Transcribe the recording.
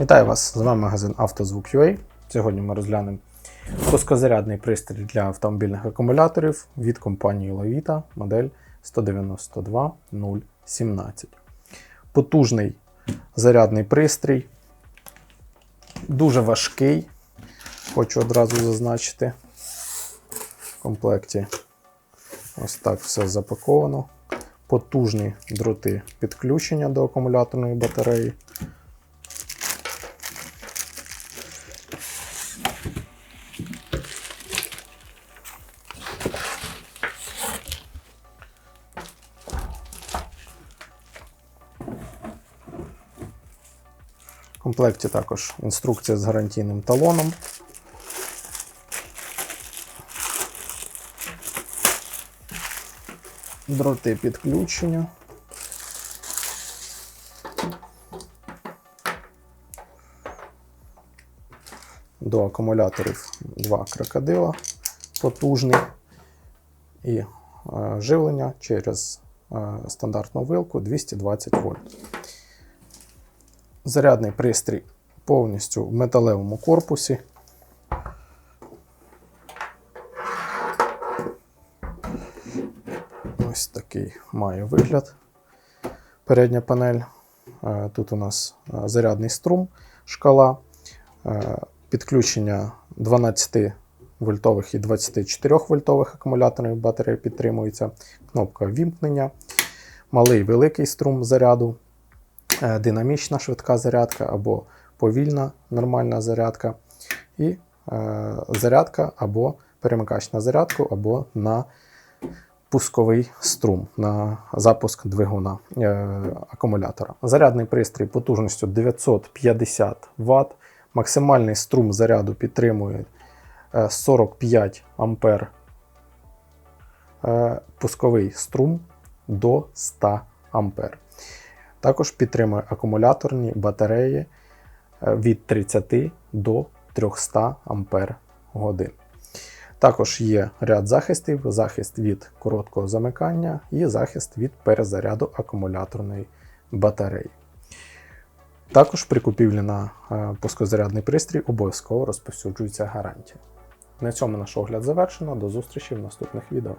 Вітаю вас! З вами магазин «Автозвук.UA». Сьогодні ми розглянемо пускозарядний пристрій для автомобільних акумуляторів від компанії Levita модель 192017. Потужний зарядний пристрій, дуже важкий, хочу одразу зазначити. В комплекті ось так все запаковано. Потужні дроти підключення до акумуляторної батареї. В комплекті також інструкція з гарантійним талоном. Дроти підключення. До акумуляторів два крокодила потужний і е, живлення через е, стандартну вилку 220 вольт. Зарядний пристрій повністю в металевому корпусі. Ось такий має вигляд. Передня панель. Е, Тут у нас е, зарядний струм, шкала, е, підключення 12 вольтових і 24 вольтових акумуляторних батарей підтримується, кнопка вімкнення, малий великий струм заряду, динамічна швидка зарядка або повільна нормальна зарядка, і е, зарядка або перемикач на зарядку, або на пусковий струм на запуск двигуна е, акумулятора. Зарядний пристрій потужністю 950 Вт. Максимальний струм заряду підтримує е, 45 ампер. Е, Пусковий струм до 100 ампер. Також підтримує акумуляторні батареї е, від 30 до 300 ампер годин. Також є ряд захистів: захист від короткого замикання і захист від перезаряду акумуляторної батареї. Також при купівлі на е, пускозарядний пристрій обов'язково розповсюджується гарантія. На цьому наш огляд завершено. До зустрічі в наступних відео.